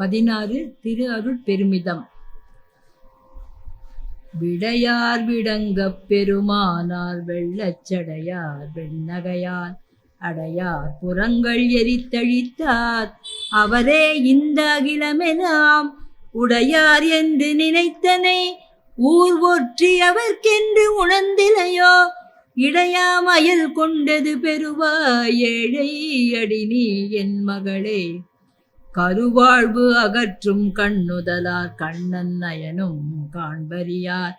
பதினாறு திரு அருள் பெருமிதம். விடையார் விடங்கப் பெருமானார் வெள்ளச்சடையார் வெண்ணகையார் அடையார் புறங்கள் எரித்தழித்தார். அவரே இந்த அகிலமெல்லாம் உடையார் என்று நினைத்தனை ஊர் ஒற்றி அவர்க்கென்று உணர்ந்திலையோ? இடையாமயல் கொண்டது பெறுவாய் ஏழை அடி நீ என் மகளே. கருவாழ்வு அகற்றும் கண்ணுதலார் கண்ணன் நயனும் காண்பறியார்.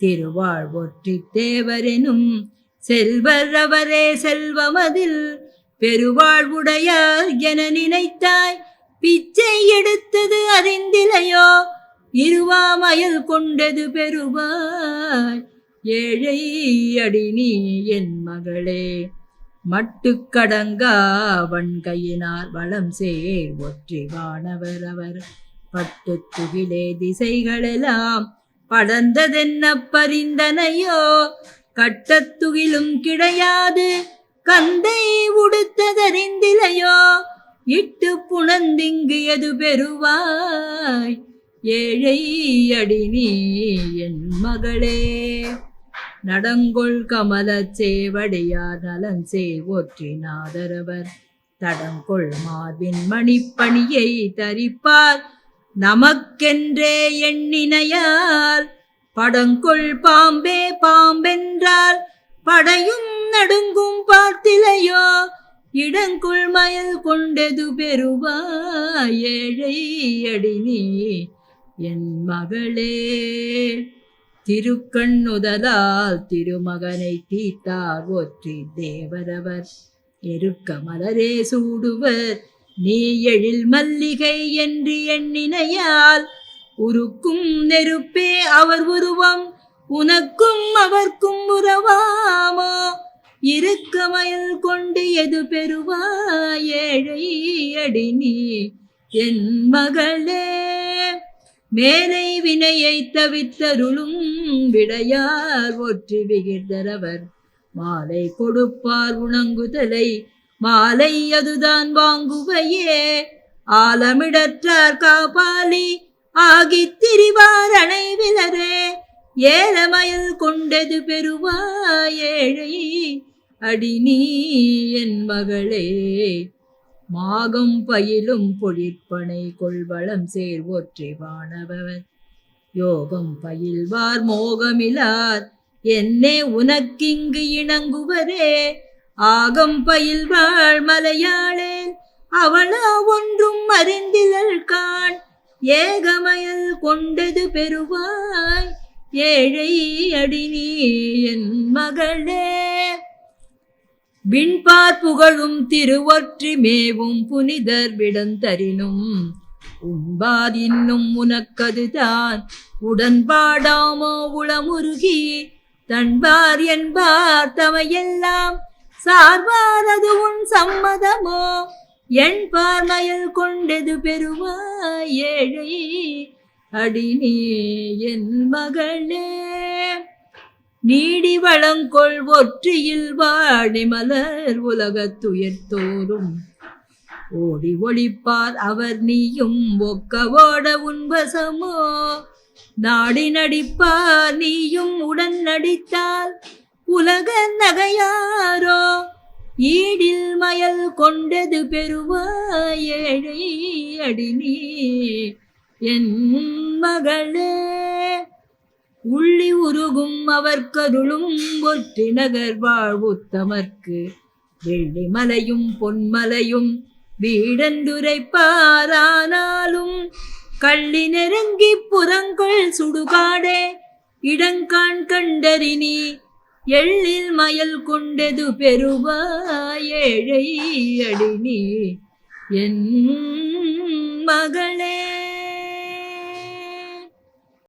திருவாழ்வொற்றி தேவரெனும் செல்வர் அவரே செல்வமதில் பெருவாழ்வுடையார் என நினைத்தாய். பிச்சை எடுத்தது அறிந்திலையோ? இருவாமயல் கொண்டது பெருவாய் ஏழை அடி நீ என் மகளே. மட்டுக்கடங்கா வன்கையினார் வளம் சேர் ஒற்றி வானவர் அவர். பட்டு துகிலே திசைகளெல்லாம் படர்ந்ததென்ன பரிந்தனையோ? கட்டத்துகிலும் கிடையாது கந்தை உடுத்ததறிந்திலையோ? இட்டு புணந்திங்கு எது பெறுவாய்? ஏழை அடி நீ என் மகளே. நடங்கொள் கமலச் சேவடையார் நலன் சேவொற்றினாதரவர் தடங்கொள் மார்பின் மணிப்பணியை தரிப்பார். நமக்கென்றே எண்ணினையால் படங்கொள் பாம்பே பாம்பென்றால் படையும் நடுங்கும் பார்த்திலையோ. இடங்குள் மயல் கொண்டது பெறுவாய் ஏழை அடினி என் மகளே. திருக்கண்ணுதலால் திருமகனை தீத்தார் ஒற்றி தேவரவர். எருக்க மலரே சூடுவர் நீ எழில் மல்லிகை என்று எண்ணினையால். உருக்கும் நெருப்பே அவர் உருவம் உனக்கும் அவர்க்கும் உறவாமோ? இருக்கமயல் கொண்டு எது பெறுவாய் ஏழை அடி நீ என் மகளே. மேலை வினையை தவித்தருளும் விடையார் ஒற்றி விகிர்ந்தரவர். மாலை கொடுப்பார் உணங்குதலை மாலை அதுதான் வாங்குவையே ஆலமிடற்றார் காபாலி ஆகி திரிவார் அணைவிலரே ஏலமயல் கொண்டது பெறுவாய் ஏழை அடி நீ என் மகளே. மாகம் பயிலும் பொழிற்பனை கொள்வளம் சேர் ஒற்றி வாணவன் யோகம் பயில்வார் மோகமிலார் என்னே உனக்கிங்கு இணங்குவரே. ஆகம் பயில்வாள் மலையாளே அவளா ஒன்றும் அறிந்திலள் காண். ஏகமயல் கொண்டது பெறுவாய் ஏழை அடினி என் மகளே. விண்பார் புகழும் திருவொற்றி மேவும் புனிதர் விடந்தரினும் உண்பார் இன்னும் உனக்கதுதான். உடன்பாடாமோ உளமுருகி தன்பார் என்பார் தமையெல்லாம். சார்பார் அது உன் சம்மதமோ? என் பார்மயல் கொண்டது பெறுவாய் ஏழை. அடினே என் மகளே. நீடி வளங்கொள் ஒற்றியில் வாடி மலர் உலகத்துயர்த்தோறும். ஓடி ஒழிப்பார் அவர் நீயும் ஒக்க ஓட உன்வசமோ? நாடி நடிப்பார் நீயும் உடன் நடித்தால் உலக நகையாரோ? ஈடில் மயல் கொண்டது பெறுவாய் ஏழை அடி நீ என் மகளே உள்ளி உருகும் அவர் கருளும் ஒற்றி நகர் வாழ்வுத்தமர்க்கு. வெள்ளி மலையும் பொன்மலையும் வீடந்துரைப்பாரானாலும் கள்ளி நெருங்கி புறங்கொள் சுடுகாடே இடங்கான் கண்டறினி எள்ளில் மயல் கொண்டது பெறுவாய் ஏழை அடி என் மகளே